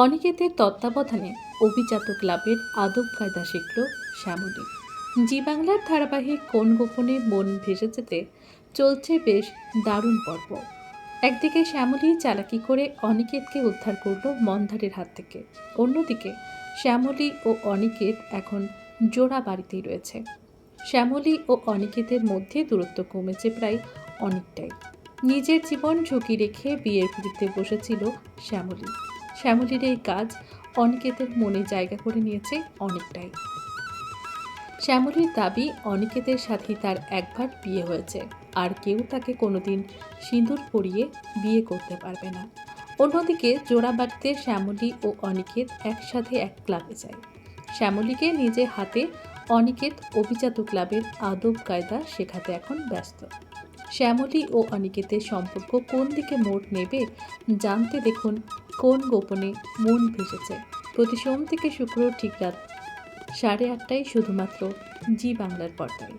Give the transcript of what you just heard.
অনিকেতের তত্ত্বাবধানে অভিজাত ক্লাবের আদব কায়দা শিখল শ্যামলী। জি বাংলার ধারাবাহিক কোন গোপনে মন ভেসে যেতে চলছে বেশ দারুণ পর্ব। একদিকে শ্যামলী চালাকি করে অনিকেতকে উদ্ধার করল মন্দারের হাত থেকে। অন্যদিকে শ্যামলী ও অনিকেত এখন জোড়া বাড়িতেই রয়েছে। শ্যামলী ও অনিকেতের মধ্যে দূরত্ব কমেছে প্রায় অনেকটাই। নিজের জীবন ঝুঁকি রেখে বিয়ের পিড়িতে বসেছিল শ্যামলী। শ্যামলীর এই কাজ অনিকেতের মনে জায়গা করে নিয়েছে অনেকটাই। শ্যামলীর দাবি অনিকেতের সাথেই তার একবার বিয়ে হয়েছে। আর কেউ তাকে কোনোদিন সিঁদুর পরিয়ে বিয়ে করতে পারবে না। অন্যদিকে জোড়াবাড়িতে শ্যামলী ও অনিকেত একসাথে এক ক্লাবে যায়। শ্যামলীকে নিজে হাতে অনিকেত অভিজাত ক্লাবের আদব কায়দা শেখাতে এখন ব্যস্ত। শ্যামলী ও অনিকেতের সম্পর্ক কোন দিকে মোট নেবে, জানতে দেখুন কোন গোপনে মন ভেসেছে। প্রতি সোম থেকে শুক্র ঠিক রাত সাড়ে আটটায় শুধুমাত্র জি বাংলার পর্দায়।